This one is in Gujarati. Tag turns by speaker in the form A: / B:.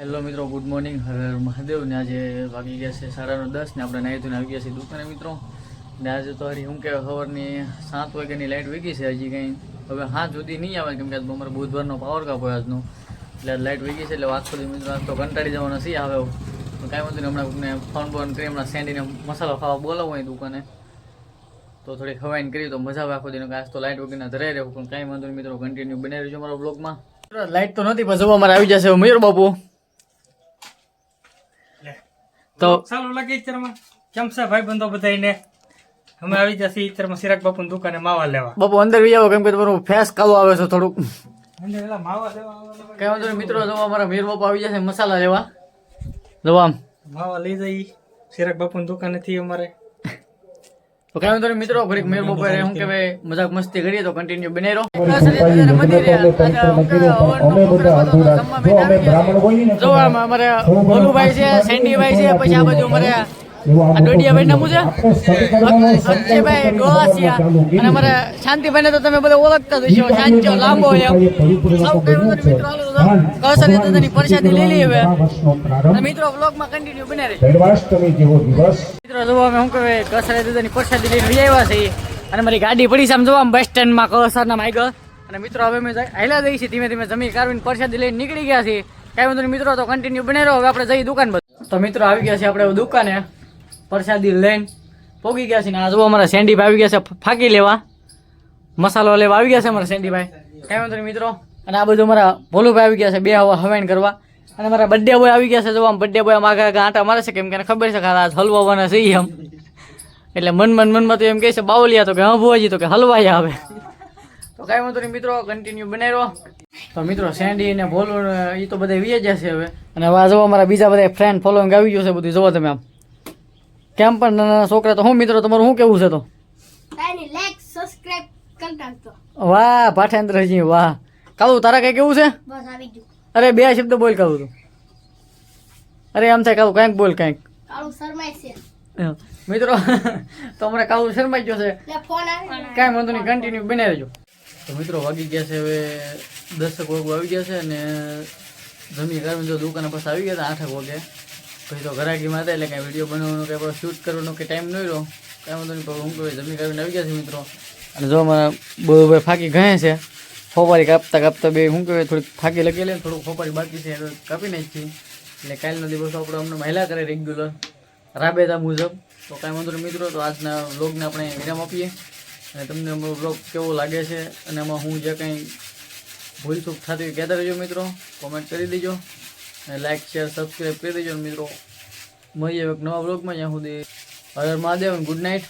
A: હેલો મિત્રો ગુડ મોર્નિંગ હર મહાદેવ ને આજે વાગી ગયા છે સાડાનો દસ ને આપણે નાહી આવી ગયા છીએ દુકાને મિત્રો. ને આજે તો હરી શું કે સવારની સાત વાગ્યાની લાઇટ વીગી છે હજી કંઈ. હવે હાથ સુધી નહીં આવે, કેમ કે અમારે બુધવારનો પાવર કાપ આજનો. એટલે લાઇટ વીગી છે, એટલે આખો સુધી મિત્રો, આજ તો કંટાળી જવાનો નથી આવે કાંઈ વાંધો નહીં, હમણાં કોકને ફોન બોન કરી, હમણાં સેન્ડીને મસાલો ખાવા બોલાવો હોય દુકાને. તો થોડી ખવાઈને કરી તો મજા આવે આખો દિનો આજ તો લાઇટ વગરના ધરાઈ રહેવું, પણ કાંઈ વાંધો નહીં મિત્રો કન્ટિન્યુ બનાવી રહેજો મારા બ્લોગમાં લાઇટ તો નથી, પણ જોવા મારે આવી જશે મયુર બાપુ. તો
B: ચાલુ લાગે ઇતરમાં કેમ છે ભાઈ બંધો બધાને અમે આવી જશે ઈતરમાં સિરાગ બાપુની દુકાને માવા લેવા.
A: બાપુ અંદર બી કેમ કે તમારું ફેસ કાળો આવે છે થોડુંક.
B: અંદર એલા માવા લેવા આવવાના
A: કઈ વાંધો નહીં મિત્રો જો અમારા મીર બાપુ આવી જશે મસાલા લેવા. જો આમ.
B: માવા લઈ જઈ સિરાગ બાપુની દુકાનેથી અમારે.
A: તો કઈ વાંધો મિત્રો? ઘડીક મેર બાપુ શું કહેવાય મજાક મસ્તી કરીએ તો કન્ટિન્યુ બને રહો. જો અમારે ભોલુભાઈ છે સેન્ડીભાઈ છે પછી આ બાજુ અમારે આ ડોડિયાભાઈ નામું છે. અક્ષયભાઈ ડોલાસિયા અને અમારે શાંતિભાઈ ને તો તમે બધા ઓળખતા જ છો શાંચો લાંબો એમ. સૌ મિત્રો કૌશલ્ય દાદાની પ્રસાદી લઈ લઈએ હવે મિત્રો વ્લોગમાં કન્ટિન્યુ બને રહે.
C: જન્માષ્ટમી જેવો દિવસ.
A: મિત્રો જો અમે શું કહેવાય કસરે દાદાની પરસાદી લઈને લઈ આવ્યા છીએ. અને મારી ગાડી પડી છે આમ જોવા બસ સ્ટેન્ડમાં કસરના માઈગલ અને મિત્રો હવે અમે હાલ્યા જઈએ છીએ ધીમે ધીમે જમી કાઢવીને પરસાદી લઈને નીકળી ગયા છીએ. કાંઈ વાંધો મિત્રો તો કન્ટિન્યુ બને રહો. હવે આપણે જઈએ દુકાન બધું તો મિત્રો આવી ગયા છે આપણે દુકાને. પરસાદી લઈને પોગી ગયા છે ને આ જો અમારા સેન્ડીભાઈ આવી ગયા છે ફાકી લેવા. મસાલો લેવા આવી ગયા છે અમારા સેન્ડીભાઈ કાંઈ વાંધો મિત્રો. અને આ બધું અમારા ભોલુભાઈ આવી ગયા છે બે હવા હવાઈન કરવા. અને મારા બર્થડે બોય આવી ગયા છે જો આમ બર્થડે બોય આમ આગળ આંટા મારે છે કેમ કે ખબર છે કે આ હલવાવાના છે એમ. એટલે મન મન મનમાં તો એમ કહે છે બાવલિયા તો કે હા ભુવાજી તો કે હલવાઈ આવે તો કાંઈ વાંધો નહીં મિત્રો કન્ટિન્યુ બને રહો તો મિત્રો સેન્ડી ને ભોલો એ તો બધા વી જશે હવે. અને હવે આ મારા બીજા બધા ફ્રેન્ડ ફોલોઈંગ આવી ગયું છે બધું જોવો તમે આમ. કેમ પણ નાના છોકરા તો હું મિત્રો તમારું શું કેવું છે તો? વાહ પાઠેન્દ્રજી વાહ. કાળું તારા કઈ કેવું છે?
D: બસ આવી ગયું.
A: અરે બે શબ્દ બોલ કાળું તું. અરે આમ થાય કાળું કાંઈક બોલ કાંઈક.
D: કાળું શરમાય છે.
A: મિત્રો તો અમારે કાળું શરમાઈ ગયો છે. કાંઈ વાંધો નહીં કન્ટિન્યુ બનાવી રહેજો તો મિત્રો વાગી ગયા છે હવે દસક વાગુ આવી ગયા છે અને જમી કાઢીને જો દુકાને પાસે આવી ગયા હતા આઠક વાગે. પછી તો ઘરાકીમાં હતા એટલે કાંઈ વીડિયો બનાવવાનો કે શૂટ કરવાનો કે ટાઈમ નહીં રહ્યો કાંઈ વાંધો નહીં પણ હું કહું જમી કાઢીને આવી ગયા છે મિત્રો. અને જો અમારા બહુ ભાઈ ફાકી ગયા છે ફોપારી કાપતા કાપતા બે શું કહેવાય, થોડીક થાકી લગી લે થોડુંક ફોપારી બાકી છે કાપી નાખી. એટલે કાલનો દિવસ આપણે અમને મહિલા કરે રેગ્યુલર રાબેતા મુજબ. તો કાંઈ વાંધો મિત્રો, તો આજના વ્લોગને આપણે વિરામ આપીએ. અને તમને અમારો વ્લોગ કેવો લાગે છે, અને એમાં હું જે કંઈ ભૂલ ચૂક થતી હોય કહેતા રહેજો મિત્રો. કોમેન્ટ કરી દેજો. અને લાઇક શેર સબસ્ક્રાઈબ કરી દેજો. મિત્રો, મળીએ એક નવા વ્લોગમાં જ્યાં સુધી હર મહાદેવ ગુડ નાઇટ